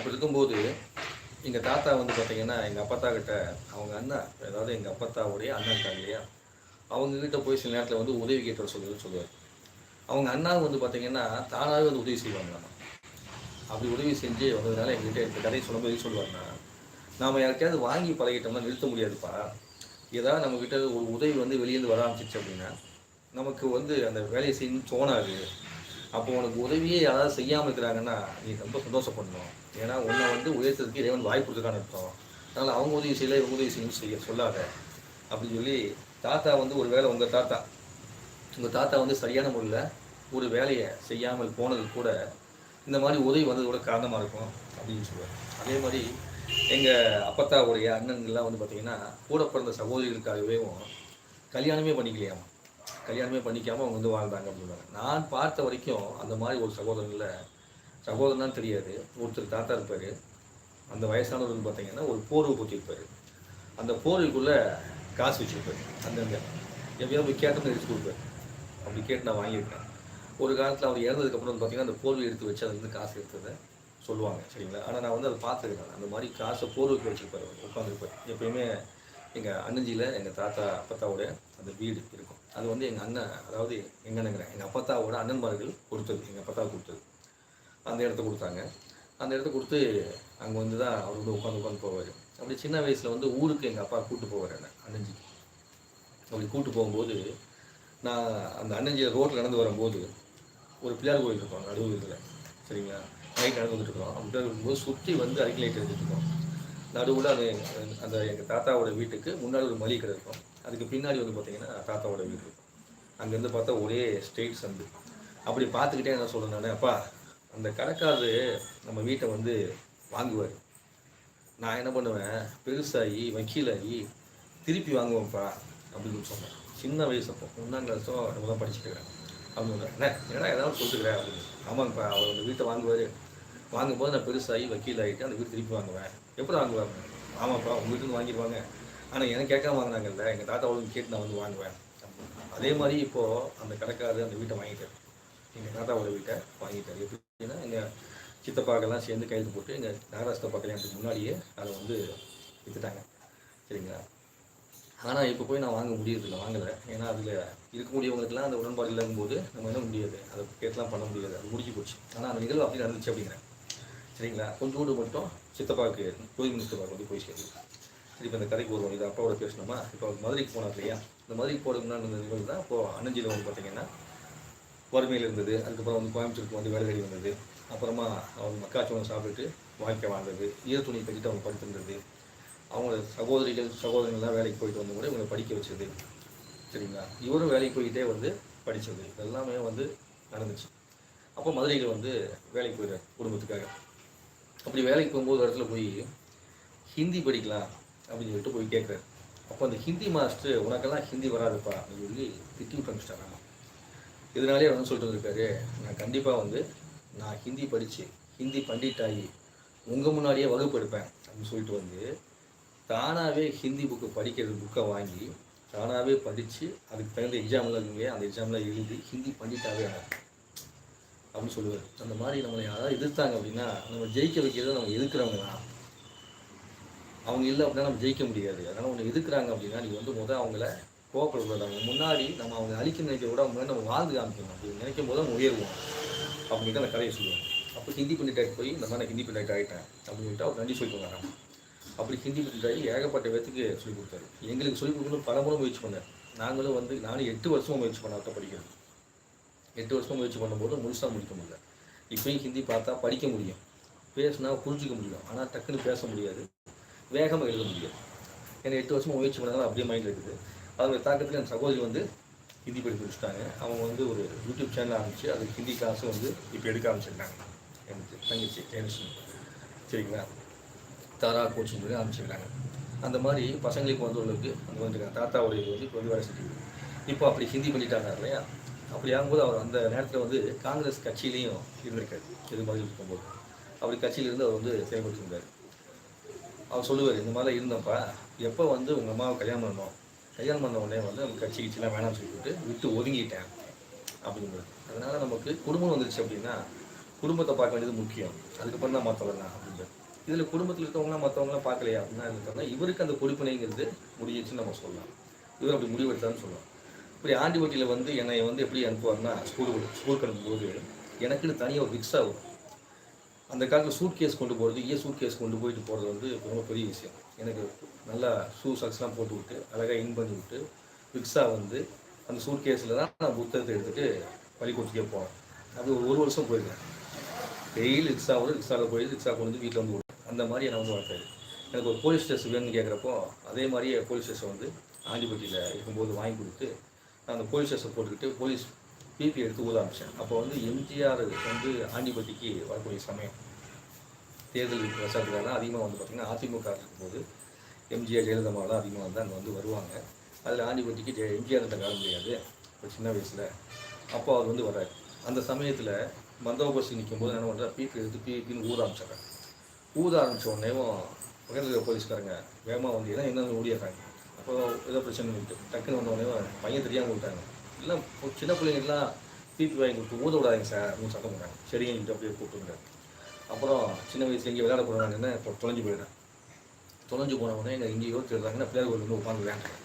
அப்படி இருக்கும்போது எங்கள் தாத்தா வந்து பார்த்திங்கன்னா எங்கள் அப்பத்தா கிட்ட அவங்க அண்ணா அதாவது எங்கள் அப்பத்தாவுடைய அண்ணன் இருக்காங்க இல்லையா? அவங்கக்கிட்ட போய் சில நேரத்தில் வந்து உதவி கேட்டு சொல்லுவது சொல்லுவார். அவங்க அண்ணா வந்து பார்த்தீங்கன்னா தானாகவே வந்து உதவி செய்வாங்களாம் அப்படி உதவி செஞ்சு வந்ததுனால எங்ககிட்ட இந்த கதையை சொல்லும்போது சொல்லுவாருன்னா நாம் யார்கிட்டயாவது வாங்கி பழகிட்டோம்னா நிறுத்த முடியாதுப்பா. ஏதாவது நம்மக்கிட்ட ஒரு உதவி வந்து வெளியேந்து வர ஆரம்பிச்சிச்சு அப்படின்னா நமக்கு வந்து அந்த வேலையை செய்யணும்னு தோணாது. அப்போ உனக்கு உதவியே யாராவது செய்யாமல் இருக்கிறாங்கன்னா நீ ரொம்ப சந்தோஷப்படணும். ஏன்னா உன்னை வந்து உயர்த்ததுக்கு இறைவன் வாய்ப்பு கொடுத்துருக்கான்னு அர்த்தம். அதனால் அவங்க உதவி செய்யல இவங்க உதவி செய்யணும் செய்ய சொல்லாத. அப்படின்னு சொல்லி தாத்தா வந்து ஒரு வேளை உங்கள் தாத்தா உங்கள் தாத்தா வந்து சரியான முறையில் ஒரு வேலையை செய்யாமல் போனது கூட இந்த மாதிரி உதவி வந்தது கூட காரணமாக இருக்கும் அப்படின்னு சொல்லுவார். அதே மாதிரி எங்கள் அப்பத்தாவுடைய அண்ணன்கள்லாம் வந்து பார்த்திங்கன்னா கூட பிறந்த சகோதரிகளுக்காகவே கல்யாணமே பண்ணிக்கலையாமா? கல்யாணமே பண்ணிக்காமல் அவங்க வந்து வாழ்ந்தாங்க அப்படின்னாங்க. நான் பார்த்த வரைக்கும் அந்த மாதிரி ஒரு சகோதரனில் சகோதரனான்னு தெரியாது. ஒருத்தர் தாத்தா இருப்பார். அந்த வயசானவர்னு பார்த்தீங்கன்னா ஒரு போர்வை போட்டிருப்பார். அந்த போர்வைக்குள்ளே காசு வச்சுருப்பார். அந்தந்த எப்படியாவது போய் கேட்டோம்னு எடுத்து கொடுப்பார். அப்படி கேட்டு நான் வாங்கியிருக்கேன். ஒரு காலத்தில் அவர் இறந்ததுக்கப்புறம் வந்து பார்த்தீங்கன்னா அந்த போர்வை எடுத்து வச்சு அதுலேருந்து காசு எடுத்ததை சொல்லுவாங்க சரிங்களா? ஆனால் நான் வந்து அதை பார்த்துருக்கேன். அந்த மாதிரி காசை போர்வைக்கு வச்சுருப்பார் உட்காந்துருப்பார் எப்பயுமே எங்கள் அண்ணஞ்சியில் எங்கள் தாத்தா அப்பத்தாவோட அந்த வீடு இருக்கும். அது வந்து எங்கள் அண்ணன் அதாவது எங்கன்னுங்கிறேன் எங்கள் அப்பத்தாவோட அண்ணன்மார்கள் கொடுத்தது. எங்கள் அப்பத்தா கொடுத்தது. அந்த இடத்த கொடுத்தாங்க. அந்த இடத்த கொடுத்து அங்கே வந்து தான் அவர் கூட உட்காந்து உட்காந்து போவார். அப்படி சின்ன வயசில் வந்து ஊருக்கு எங்கள் அப்பா கூப்பிட்டு போவார் என்ன அண்ணஞ்சி. அப்படி கூப்பிட்டு போகும்போது நான் அந்த அண்ணஞ்சி ரோட்டில் நடந்து வரும்போது ஒரு பிள்ளையார் கோயில் இருக்கும் நடுவு இதில். சரிங்களா? நைட் நடந்து வந்துட்டு இருக்கோம் அப்படி இருக்கும்போது சுற்றி வந்து அரிக்கை எடுத்துகிட்டு இருக்கோம். நடுவில் அது அந்த எங்கள் தாத்தாவோட வீட்டுக்கு முன்னாடி ஒரு மளிகை கடை இருக்கும். அதுக்கு பின்னாடி வந்து பார்த்தீங்கன்னா தாத்தாவோட வீடு இருக்கும். அங்கேருந்து பார்த்தா ஒரே ஸ்ட்ரெயிட் சந்து அப்படி பார்த்துக்கிட்டே என்ன சொல்லணும் நான் அப்பா அந்த கடைக்காரரு நம்ம வீட்டை வந்து வாங்குவார். நான் என்ன பண்ணுவேன்? பெருசாகி வக்கீலாகி திருப்பி வாங்குவேன்ப்பா. அப்படின்னு சொன்னேன். சின்ன வயசு அப்போ ஒன்றாம் கிளாஸும் நம்ம தான் படிச்சுக்கிறேன் அப்படின்னு என்ன என்னடா ஏதாவது சொல்லிட்டுக்கிறேன் அப்படின்னு. ஆமாங்கப்பா அவர் அந்த வீட்டை வாங்குவார். வாங்கும்போது நான் பெருசாகி வக்கீல் ஆகிட்டு அந்த வீடு திருப்பி வாங்குவேன். எப்படி வாங்குவாங்க? ஆமாப்பா உங்கள் வீட்டுக்கு வாங்கிடுவாங்க. ஆனால் எனக்கு கேட்காம வாங்கினாங்கல்ல எங்கள் தாத்தா அவங்க கேட்டு நான் வந்து வாங்குவேன். அதே மாதிரி இப்போது அந்த கடைக்காரர் அந்த வீட்டை வாங்கிட்டார். எங்கள் தாத்தாவோட வீட்டை வாங்கிட்டார். எப்படின்னா எங்கள் சித்தப்பாக்கெல்லாம் சேர்ந்து கையெழுத்து போட்டு எங்கள் நாகராஜ் சித்தப்பா கல்யாணத்துக்கு முன்னாடியே அதை வந்து விற்றுட்டாங்க சரிங்களா? ஆனால் இப்போ போய் நான் வாங்க முடியறதில்ல வாங்கலை. ஏன்னா அதில் இருக்கக்கூடியவங்களுக்குலாம் அந்த உடன்பாடு இல்லைங்கும்போது நம்ம என்ன முடியாது? அதை கேட்கலாம் பண்ண முடியாது. அது முடிஞ்சு போச்சு. ஆனால் அந்த நிகழ்வு அப்படி நடந்துச்சு அப்படிங்கிறேன். சரிங்களா? கொஞ்சோடு மட்டும் சித்தப்பாவுக்கு கோயில் சித்தப்பாவுக்கு வந்து போய் சேரும் சரி. இப்போ இந்த கதைக்கு வருவோம் இது அப்பாவோட பேசணுமா இப்போ மதுரைக்கு போனார் இல்லையா? இந்த மதுரைக்கு போகிறதுக்கு முன்னாடி இந்த நிகழ்வு தான் இப்போது அண்ணஞ்சியில் வந்து பார்த்தீங்கன்னா வறுமையில் இருந்தது. அதுக்கப்புறம் வந்து கோயம்புத்தூருக்கு வந்து வேலை தேடி வந்தது. அப்புறமா அவங்க மக்காச்சோளம் சாப்பிட்டுட்டு வாழ்க்கை வாழ்ந்தது. ஈர துணி கட்டிட்டு அவங்க படுத்திருந்தது அவங்களோட சகோதரிகள் சகோதரிகள்லாம் வேலைக்கு போயிட்டு வந்து கூட இவங்களை படிக்க வச்சது. சரிங்களா? இவரும் வேலைக்கு போயிட்டே வந்து படித்தது இதெல்லாமே வந்து நடந்துச்சு. அப்போ மதுரையில் வந்து வேலைக்கு போயிடுறார் குடும்பத்துக்காக. அப்படி வேலைக்கு போகும்போது இடத்துல போய் ஹிந்தி படிக்கலாம் அப்படின்னு சொல்லிட்டு போய் கேட்குறாரு. அப்போ அந்த ஹிந்தி மாஸ்டர் உனக்கெல்லாம் ஹிந்தி வராதுப்பா அப்படின்னு சொல்லி திட்டி விட்டு அனுப்பிச்சிட்டாங்க இதனாலே அவர் வந்து சொல்லிட்டு வந்திருக்காரு நான் கண்டிப்பாக வந்து நான் ஹிந்தி படித்து ஹிந்தி பண்டிட் ஆகி உங்கள் முன்னாடியே வகுப்பு எடுப்பேன் அப்படின்னு சொல்லிட்டு வந்து தானாகவே ஹிந்தி புக்கு படிக்கிறது புக்கை வாங்கி தானாகவே படித்து அதுக்கு தகுந்த எக்ஸாம்லாம் இருக்குங்க அந்த எக்ஸாம்லாம் எழுதி ஹிந்தி பண்டிட்டாகவே ஆனார். அப்படின்னு சொல்லுவார். அந்த மாதிரி நம்மளை யாராவது எதிர்த்தாங்க அப்படின்னா நம்ம ஜெயிக்க வைக்கிறது நம்ம எதிர்க்கிறவங்க தான். அவங்க இல்லை அப்படின்னா நம்ம ஜெயிக்க முடியாது. அதனால் ஒன்று எதிர்க்கிறாங்க அப்படின்னா நீ வந்து முதல் அவங்கள கோவப்படக்கூடாது. அவங்க முன்னாடி நம்ம அவங்க அழிக்க நினைக்க விட அவங்க முன்னாடி நம்ம வாழ்ந்து காமிக்கணும். அப்படி நினைக்கும் போது நம்ம உயர்வோம் அப்படின்ட்டு அந்த கதையை சொல்லுவாங்க. அப்போ ஹிந்தி பண்டிட் போய் இந்த மாதிரி நான் ஹிந்தி பண்ணிட்டு ஆகிட்டேன் அப்படின்னு அவர் நன்றி சொல்லி வந்தாங்க அப்படி ஹிந்தி பண்ணிட்டாகி ஏகப்பட்ட பேத்துக்கு சொல்லிக் கொடுத்தாரு. எங்களுக்கு சொல்லிக் கொடுக்கணும் பல முறை முயற்சி பண்ணேன். நாங்களும் வந்து நானும் எட்டு வருஷமும் முயற்சி பண்ண அவர்கிட்ட படிக்கிறது எட்டு வருஷம் முயற்சி பண்ணும்போது முழுசாக முடிக்க முடியல. இப்பயும் ஹிந்தி பார்த்தா படிக்க முடியும். பேசினா புரிஞ்சிக்க முடியும். ஆனால் டக்குன்னு பேச முடியாது. வேகமாக எழுத முடியாது. ஏன்னா எட்டு வருஷமாக முயற்சி பண்ணாலும் அப்படியே மைண்ட் இருக்குது. அதனுடைய தாக்கத்தில் என் சகோதரி வந்து ஹிந்தி படிக்க வச்சுட்டாங்க. அவங்க வந்து ஒரு யூடியூப் சேனல் ஆரம்பிச்சு அதுக்கு ஹிந்தி கிளாஸும் வந்து இப்போ எடுக்க ஆரம்பிச்சிருக்காங்க. எனக்கு தங்கச்சி டென்ஷன் சரிங்களா? தாரா கோச்சிங் பண்ணி ஆரம்பிச்சிருக்காங்க. அந்த மாதிரி பசங்களுக்கு வந்து அந்த வந்துருக்காங்க தாத்தாவுடைய இது வந்து இப்போ வந்து வேலை செஞ்சு இப்போ அப்படி ஹிந்தி பண்ணிட்டாங்க இல்லையா? அப்படி ஆகும்போது அவர் அந்த நேரத்தில் வந்து காங்கிரஸ் கட்சியிலையும் இருந்திருக்காரு. இது மாதிரி இருக்கும்போது. அப்படி கட்சியிலேருந்து அவர் வந்து செயல்பட்டு இருந்தார் அவர் சொல்லுவார் இந்த மாதிரிலாம் இருந்தப்பா எப்போ வந்து உங்கள் அம்மாவை கல்யாணம் பண்ணோம் கல்யாணம் பண்ண உடனே வந்து நம்ம கட்சி கிச்சிலாம் வேணாம்னு சொல்லிட்டு விட்டு ஒதுங்கிட்டேன். அப்படிங்கிறது அதனால் நமக்கு குடும்பம் வந்துருச்சு அப்படின்னா குடும்பத்தை பார்க்க வேண்டியது முக்கியம். அதுக்கப்புறம் தான் மற்றவங்க அப்படின்னு இதில் குடும்பத்தில் இருக்கவங்களாம் மற்றவங்களாம் பார்க்கலையா அப்படின்னா இருக்கிறதா இவருக்கு அந்த கொடுப்பினைங்கிறது முடிஞ்சிச்சுன்னு நம்ம சொல்லலாம். இவர் அப்படி முடிவெடுத்தான்னு சொல்லலாம். இப்படி ஆண்டிபட்டியில் வந்து என்னை வந்து எப்படி அனுப்புவார்னா ஸ்கூலுக்கு ஸ்கூலுக்கு அனுப்பும்போது எனக்குன்னு தனியாக ஒரு ரிக்ஷா வரும். அந்த காலத்தில் சூட் கேஸ் கொண்டு போகிறது ஈய சூட் கேஸ் கொண்டு போயிட்டு போகிறது வந்து ரொம்ப பெரிய விஷயம். எனக்கு நல்லா ஷூ சாக்ஸ்லாம் போட்டு விட்டு அழகாக இன் பண்ணி விட்டு ரிக்ஷா வந்து அந்த சூட் கேஸில் தான் நான் புத்தகத்தை எடுத்துகிட்டு பள்ளிக்கூடத்துக்கே போனேன். அது ஒரு ஒரு வருஷம் போயிருக்கேன். டெய்லி ரிக்ஷாவோட ரிக்ஷாவில் போய் ரிக்ஷா கொண்டு வந்து வீட்டில் வந்து விடுவேன். அந்த மாதிரி என்னை வந்து வளர்த்தாரு எனக்கு ஒரு போலீஸ் ஸ்டேஷன் வேணும்னு கேட்குறப்போ அதே மாதிரியே போலீஸ் ஸ்டேஷன் வந்து ஆண்டிப்பட்டியில் இருக்கும்போது வாங்கி கொடுத்து அந்த போலீஸ் ஸ்டேஷன் போட்டுக்கிட்டு போலீஸ் பிபி எடுத்து ஊத ஆரம்பித்தேன் அப்போ வந்து எம்ஜிஆர் வந்து ஆண்டிப்பட்டிக்கு வரக்கூடிய சமயம் தேர்தல் பிரச்சாரத்துக்காக அதிகமாக வந்து பார்த்திங்கன்னா அதிமுக இருக்கும்போது எம்ஜிஆர் ஜெயலலிதாமாவெல்லாம் அதிகமாக வந்து அங்கே வந்து வருவாங்க. அதில் ஆண்டிப்பட்டிக்கு ஜெய எம்ஜிஆர் இருந்த காலம் முடியாது. ஒரு சின்ன வயசில். அப்போ அவர் வந்து வர்றாரு. அந்த சமயத்தில் பந்தோபஸ்து நிற்கும்போது என்ன பண்ணுறா பிபி எடுத்து பிபின்னு ஊத ஆரம்பிச்சிடுறேன் ஊத ஆரம்பித்த உடனேவும் பக்கத்தில் போலீஸ்காரங்க வேகமாக வந்து ஏன்னா என்ன ஓடிடுறாங்க அப்போ ஏதோ பிரச்சனை இருக்கு டக்குன்னு வந்த உடனே பையன் தெரியாமல் விட்டாங்க எல்லாம் சின்ன பிள்ளைங்கலாம் பீப்பி வாங்கி கொடுத்து ஊத விடாதீங்க சார் அப்படின்னு சத்தம் போட்டாங்க. சரிங்க அப்படியே கூப்பிட்டுருந்தாங்க அப்புறம் சின்ன வயசுல இங்கே விளையாட போகிறாங்கன்னு இப்போ தொலைஞ்சு போயிடுறேன். தொலைஞ்சு போன உடனே எங்கள் இங்கேயோ திருறாங்கன்னா பிள்ளையார் கோயில் வந்து உட்காந்து விளையாண்டுறேன்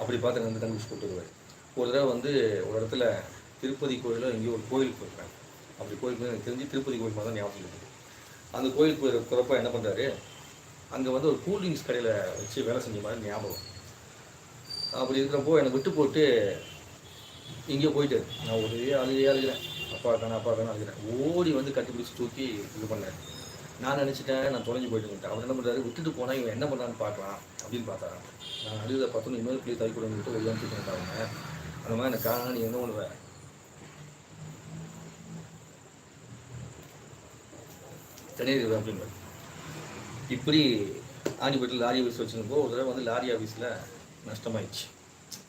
அப்படி பார்த்து வந்து கண்டுபிடிச்சு கூப்பிட்டுருவார் ஒரு தடவை வந்து ஒரு இடத்துல திருப்பதி கோயிலோ எங்கேயோ ஒரு கோயிலுக்கு போயிருக்காங்க. அப்படி கோயிலுக்கு எனக்கு தெரிஞ்சு திருப்பதி கோயில் மாதிரி தான் ஞாபகம் இருக்குது. அந்த கோயிலுக்கு போயிருக்கிறப்ப என்ன பண்ணுறாரு அங்கே வந்து ஒரு கூல் ட்ரிங்க்ஸ் கடையில் வச்சு வேலை செஞ்ச மாதிரி ஞாபகம் அப்படி இருக்கிறப்போ என்னை விட்டு போட்டு எங்கேயோ போயிட்டு நான் ஒரே அழுகையே அழுகிறேன். அப்பா காணா அப்பா காணா அழுகிறேன். ஓடி வந்து கட்டிப்பிடிச்சு தூக்கி இது பண்ணேன் நான் நினச்சிட்டேன் நான் தொலைஞ்சு போயிட்டு அவர் என்ன பண்ணுறாரு விட்டுட்டு போனால் இவன் என்ன பண்ணான்னு பார்க்கலாம் அப்படின்னு பார்த்தா நான் அழுத பார்த்தோன்னு இனிமேல் பிள்ளை தவி கூட விட்டு ஒய்யான்னு தூக்கிட்டாங்க அந்த மாதிரி எனக்கு காரணம் நீ என்ன பண்ணுவ? தனியார் அப்படின்னு இப்படி ஆண்டிப்பட்டில் லாரி ஆஃபீஸ் வச்சுருந்தப்போ ஒரு தடவை வந்து லாரி ஆஃபீஸில் நஷ்டமாயிடுச்சு.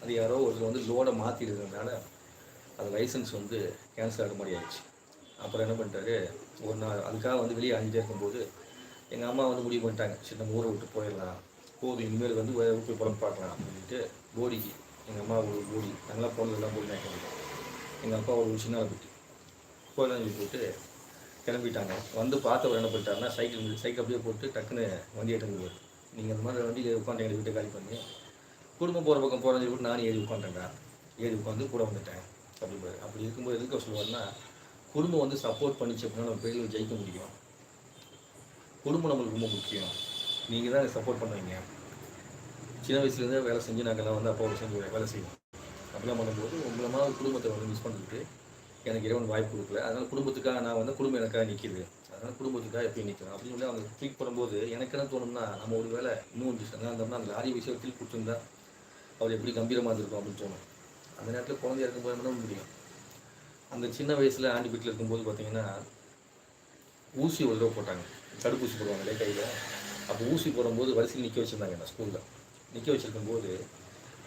அது யாரோ ஒருத்தர் வந்து லோடை மாற்றிடுறதுனால அது லைசன்ஸ் வந்து கேன்சல் ஆகிற மாதிரி ஆயிடுச்சு. அப்புறம் என்ன பண்ணிட்டாரு? ஒரு நாள் அதுக்காக வந்து வெளியே அழிஞ்சே இருக்கும்போது எங்கள் அம்மா வந்து முடிவு பண்ணிட்டாங்க. சரி நம்ம ஊரை விட்டு போயிடலாம். போதும் இனிமேல் வந்து வேறு போய் படம் பார்க்கலாம் அப்படின்ட்டு போடிக்கு எங்கள் அம்மா ஒரு போடி நாங்களாம் போனதெல்லாம் போடி நான் எங்கள் அப்பா ஒரு சின்ன குட்டி. போயிடலாம் சொல்லி போட்டு கிளம்பிட்டாங்க. வந்து பார்த்தவர் என்ன பண்ணிட்டாருன்னா சைக்கிள் சைக்கிள் அப்படியே போட்டு டக்குன்னு வண்டி எடுத்து நீங்கள் அந்த மாதிரி வண்டியில் உட்காந்து எங்கள் வீட்டை காலி பண்ணி குடும்பம் போகிற பக்கம் போகிறத சொல்லிட்டு நானும் ஏறி உட்காந்துட்டேன் ஏறி உட்காந்து கூட வந்துட்டேன். அப்படிப்பாரு அப்படி இருக்கும்போது எதுக்கு சொல்லுவாருன்னா குடும்பம் வந்து சப்போர்ட் பண்ணிச்சு அப்படின்னா நம்ம பெரிய ஜெயிக்க முடியும். குடும்பம் நம்மளுக்கு ரொம்ப முக்கியம். நீங்கள் தான் சப்போர்ட் பண்ணுவீங்க. சின்ன வயசுலேருந்தே வேலை செஞ்சு நாங்கள்லாம் வந்து அப்பாவோட செஞ்சு வேலை செய்வோம். அப்படிலாம் பண்ணும்போது உங்களை ஒரு குடும்பத்தை வந்து மிஸ் பண்ணிட்டு எனக்கு இறைவன் வாய்ப்பு கொடுக்கல. அதனால் குடும்பத்துக்காக நான் வந்து குடும்பம் எனக்காக நிற்கிது அதனால் குடும்பத்துக்காக எப்பயும் நிற்கிறேன் அப்படின்னு சொல்லி அவங்க ட்ரீட் பண்ணும்போது எனக்கு என்ன தோணும்னா நம்ம ஒரு வேலை இன்னும் கொஞ்சம் நல்லா இருந்தோம்னா அந்த லாரி விஷயத்தில் கொடுத்துருந்தா அவர் எப்படி கம்பீரமாக இருந்திருக்கும் அப்படின்னு தோணும். அந்த நேரத்தில் குழந்தையா இருக்கும்போது என்ன முடியும். அந்த சின்ன வயசில் ஆண்டி வீட்டில் இருக்கும்போது பார்த்தீங்கன்னா ஊசி ஒரு தடவை போட்டாங்க. தடுப்பூசி போடுவாங்க கையில். அப்போ ஊசி போடும்போது வரிசையில் நிற்க வச்சுருந்தாங்க நான் ஸ்கூலில் நிற்க வச்சுருக்கும் போது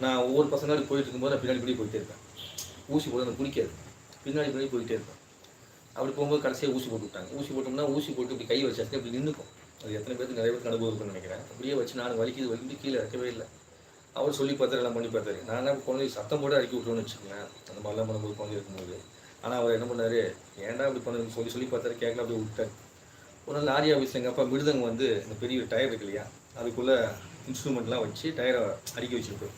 நான் ஒவ்வொரு பசங்களும் போயிட்டு இருக்கும்போது நான் பின்னாடி பின்னாடி போயிட்டே இருப்பேன். ஊசி போட எனக்கு பிடிக்காது. பின்னாடி பின்னாடி போயிட்டே இருப்பேன். அப்படி போகும்போது கடைசியாக ஊசி போட்டு விட்டாங்க. ஊசி போட்டோம்னா ஊசி போட்டு இப்படி கை வச்சாச்சு இப்படி நின்றுக்கும் அது எத்தனை பேருக்கு நிறைய பேருக்கு அனுபவம் இருக்குன்னு நினைக்கிறேன். அப்படியே வச்சு நான் வலிக்குது வலிக்குது கீழே இறக்கவே இல்லை. அவர் சொல்லி பார்த்தாரு எல்லாம் பண்ணி பார்த்தாரு. நான் என்ன குழந்தை சத்தம் போட்டு அடிக்க விட்டோன்னு வச்சுக்கோங்களேன். அந்த மாதிரிலாம் பண்ணும்போது குழந்தை இருக்கும்போது. ஆனால் அவர் என்ன பண்ணாரு? ஏன்டா இப்படி பண்ணுன்னு சொல்லி சொல்லி பார்த்தாரு கேட்கல அப்படியே விட்டார். ஒரு நாள் லாரி ஆஃபீஸில் எங்கள் அப்பா மிருதங்க வந்து இந்த பெரிய டயர் இருக்கு இல்லையா அதுக்குள்ளே இன்ஸ்ட்ருமெண்ட்லாம் வச்சு டயரை அடுக்கி வச்சிருப்பாரு.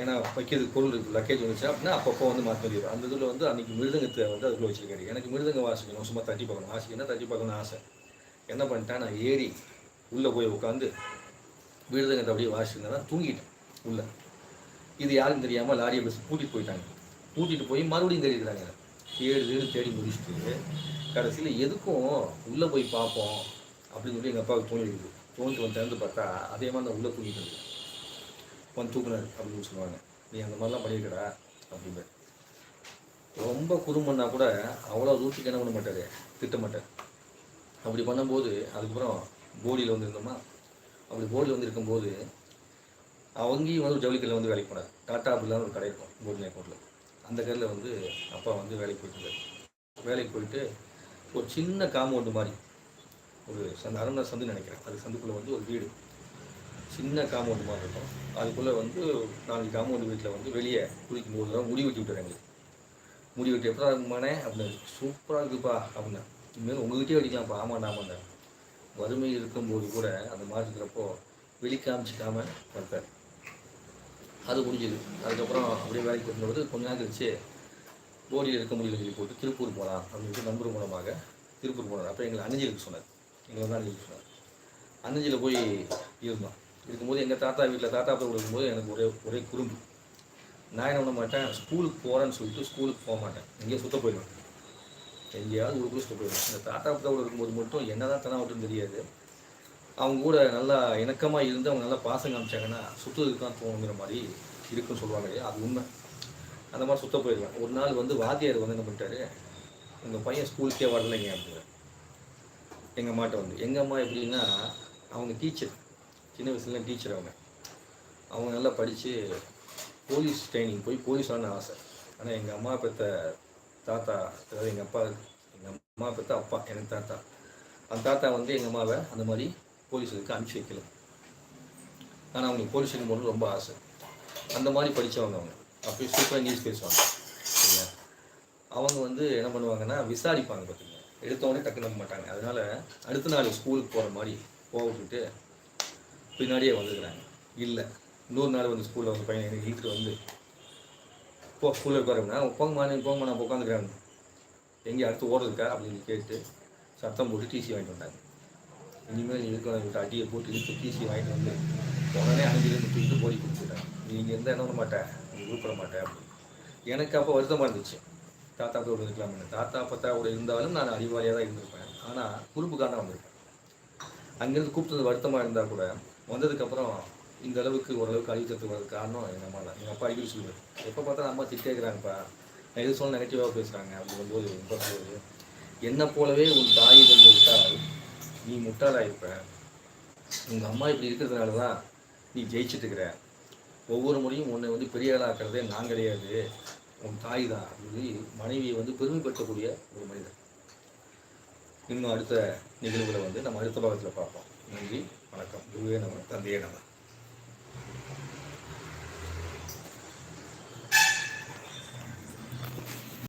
ஏன்னா வைக்கிறதுக்கு பொருள் இருக்குது லக்கேஜ் வந்துச்சு. அப்படின்னா அப்பப்போ வந்து மாற்றி வந்துடும் அந்த இதில் வந்து அன்றைக்கி மிருதங்கத்தை வந்து அதுக்குள்ளே வச்சுருக்காரு. எனக்கு மிருதங்க வாசிக்கணும் சும்மா தட்டி பார்க்கணும். வாசிக்கணும் தட்டி பார்க்கணும்னு ஆசை. என்ன பண்ணிட்டேன் நான் ஏறி உள்ளே போய் உட்காந்து மிருதங்கத்தை அப்படியே வாசிச்சிருந்தேன் தூங்கிட்டேன் உள்ளே. இது யாரும் தெரியாமல் லாரியை பஸ் கூட்டிகிட்டு போயிட்டாங்க. கூட்டிகிட்டு போய் மறுபடியும் தேடிக்கிறாங்க ஏழு ஏழு தேடி முடிச்சுட்டு கடைசியில் எதுக்கும் உள்ளே போய் பார்ப்போம் அப்படின்னு சொல்லி எங்கள் அப்பாவுக்கு தோணிடுது தோணிட்டு வந்து திறந்து பார்த்தா அதே மாதிரி நான் உள்ளே தூங்கிட்டு இருந்தேன் வந்து தூக்குனார் அப்படின்னு சொல்லுவாங்க. நீ அந்த மாதிரிலாம் பண்ணியிருக்கடா அப்படின்னு. ரொம்ப குறும்பண்ணா கூட அவ்வளோ ரூட்டுக்கு என்ன பண்ண மாட்டார்? திட்ட மாட்டார். அப்படி பண்ணும்போது அதுக்கப்புறம் போடியில் வந்துருந்தோமா அப்படி போடியில் வந்து இருக்கும்போது அவங்கேயும் வந்து ஜவுளி கடையில் வந்து வேலைக்கு போனார் டாட்டா அப்படிலாம் ஒரு கடை இருக்கும் போடி ஏர்போர்ட்டில் அந்த கடையில் வந்து அப்பா வந்து வேலைக்கு போயிட்டுருந்தார் வேலைக்கு போயிட்டு ஒரு சின்ன காம்பவுண்டு மாதிரி ஒரு சந்த அரண்மனை சந்து நினைக்கிறேன். அது சந்துக்குள்ளே வந்து ஒரு வீடு. சின்ன காம்பவுண்டு மாதிரி இருக்கும். அதுக்குள்ளே வந்து நாலு காம்பவுண்டு வீட்டில் வந்து வெளியே குளிக்கும் போது தான் முடி வெட்டி விட்டுறாங்க. முடி வெட்டி எப்படா இருக்குமானே அப்படின்னு சூப்பராக இருக்குப்பா அப்படின்னு. இனிமேல் உங்கள்கிட்டயே அடிக்கலாம்ப்பா ஆமாண்டா ஆமாண்டா வறுமை இருக்கும்போது கூட அந்த மாதிரி இருக்கிறப்போ வெளி காமிச்சிக்காம அது முடிஞ்சது. அதுக்கப்புறம் அப்படியே வேலைக்கு போகும்போது கொஞ்ச நாள் கழிச்சு போடியில் இருக்க முடியல சொல்லி போட்டு திருப்பூர் போகலாம் அப்படின்னு நண்பர் மூலமாக திருப்பூர் போனார். அப்போ எங்களை அணிஞ்சிலுக்கு சொன்னார். எங்களை வந்து அஞ்சலுக்கு சொன்னார். அணிஞ்சில் போய் இருந்தோம் இருக்கும்போது எங்கள் தாத்தா வீட்டில் தாத்தா போய் இருக்கும்போது எனக்கு ஒரே ஒரே குறும்பு. நான் என்ன பண்ண மாட்டேன் ஸ்கூலுக்கு போகிறேன்னு சொல்லிட்டு ஸ்கூலுக்கு போக மாட்டேன். இங்கேயே சுத்த போயிடுவேன். எங்கேயாவது ஒரு சுத்த போயிடும் இந்த தாத்தா கூட இருக்கும்போது மட்டும் என்னதான் தனா விட்டுன்னு தெரியாது. அவங்க கூட நல்லா இணக்கமாக இருந்து அவங்க நல்லா பாசம் காமிச்சாங்கன்னா சுற்றுறதுக்கு தான் தோணுங்கிற மாதிரி இருக்குன்னு சொல்லுவாங்க இல்லையா? அது உண்மை. அந்த மாதிரி சுத்த போயிடுவேன் ஒரு நாள் வந்து வாத்தியார் வந்து என்ன பண்ணிட்டாரு? உங்கள் பையன் ஸ்கூலுக்கே வரலைங்க அப்படின்னு எங்கள் அம்மாட்ட வந்து. எங்கள் அம்மா எப்படின்னா அவங்க டீச்சர். சின்ன வயசுல டீச்சர் அவங்க. அவங்க நல்லா படித்து போலீஸ் ட்ரைனிங் போய் போலீஸ் ஆன ஆசை. ஆனால் எங்கள் அம்மா பெற்ற தாத்தா அதாவது எங்கள் அப்பா எங்கள் அம்மா பெற்ற அப்பா எனக்கு தாத்தா. அந்த தாத்தா வந்து எங்கள் அம்மாவை அந்த மாதிரி போலீஸுக்கு அனுப்பிச்சி வைக்கல. ஆனால் அவங்களுக்கு போலீஸ் போகணும்னு ரொம்ப ஆசை. அந்த மாதிரி படித்தவங்க அவங்க. அப்படியே சூப்பராக இங்கிலீஷ் பேசுவாங்க. சரிங்களா அவங்க வந்து என்ன பண்ணுவாங்கன்னா விசாரிப்பாங்க பார்த்தீங்க எடுத்தவொடனே டக்கு நம்ப மாட்டாங்க. அதனால் அடுத்த நாள் ஸ்கூலுக்கு போகிற மாதிரி போக விட்டுட்டு பின்னாடியே வந்துருக்குறாங்க. இல்லை. இன்னொரு நாள் வந்து ஸ்கூலில் வந்து பையன் எனக்கு இழுத்துட்டு வந்து போ ஸ்கூலில் உட்காருங்கண்ணா போங்கம்மா நீ போங்கம்மா நான் உட்காந்துக்கிறேன். எங்கே அடுத்து ஓடுறதுக்கா? அப்படின்னு கேட்டு சத்தம் போட்டு டிசி வாங்கிட்டு வந்தாங்க இனிமேல் நீ இருக்க அடியை போட்டு இழுத்து டிசி வாங்கிட்டு வந்து உடனே அஞ்சிலிருந்து தூக்கிட்டு போய் கொடுத்துட்டேன். நீங்கள் இருந்தால் என்ன பண்ண மாட்டேன் நீ உருப்பிட மாட்டேன் அப்படின்னு. எனக்கு அப்போ வருத்தமாக இருந்துச்சு. தாத்தா கூட இருக்கலாம்னு தாத்தா பத்தா கூட இருந்தாலும் நான் அறிவாளியாக தான் இருந்திருப்பேன். ஆனால் குறும்புக்கான வந்திருப்பேன். அங்கேருந்து கூப்பிட்டது வருத்தமாக இருந்தால் கூட வந்ததுக்கப்புறம் இந்த அளவுக்கு ஓரளவுக்கு அழித்தத்து வரது காரணம் எங்கள் அம்மா தான். எங்கள் அப்பா அடிக்கடி சொல்லுவார் எப்போ பார்த்தாலும் அம்மா திட்டேக்கிறாங்கப்பா நான் எது சொல்ல நெகட்டிவாக பேசுகிறாங்க அப்படிங்கும்போது போது என்னை போலவே உன் தாய் வந்து விட்டால் நீ முட்டாளாயிருப்ப. உங்கள் அம்மா இப்படி இருக்கிறதுனால தான் நீ ஜெயிச்சிட்டிருக்கிற ஒவ்வொரு முறையும் உன்னை வந்து பெரிய ஆளாக்குறதே நான் கிடையாது உன் தாய் தான். அப்படின்னு மனைவியை வந்து பெருமைப்படுத்தக்கூடிய ஒரு மனிதர். இன்னும் அடுத்த நிகழ்வுகளை வந்து நம்ம அடுத்த பாகத்தில் பார்ப்போம். நன்றி வணக்கம். குருவே நம்ம தந்தையே நம்ம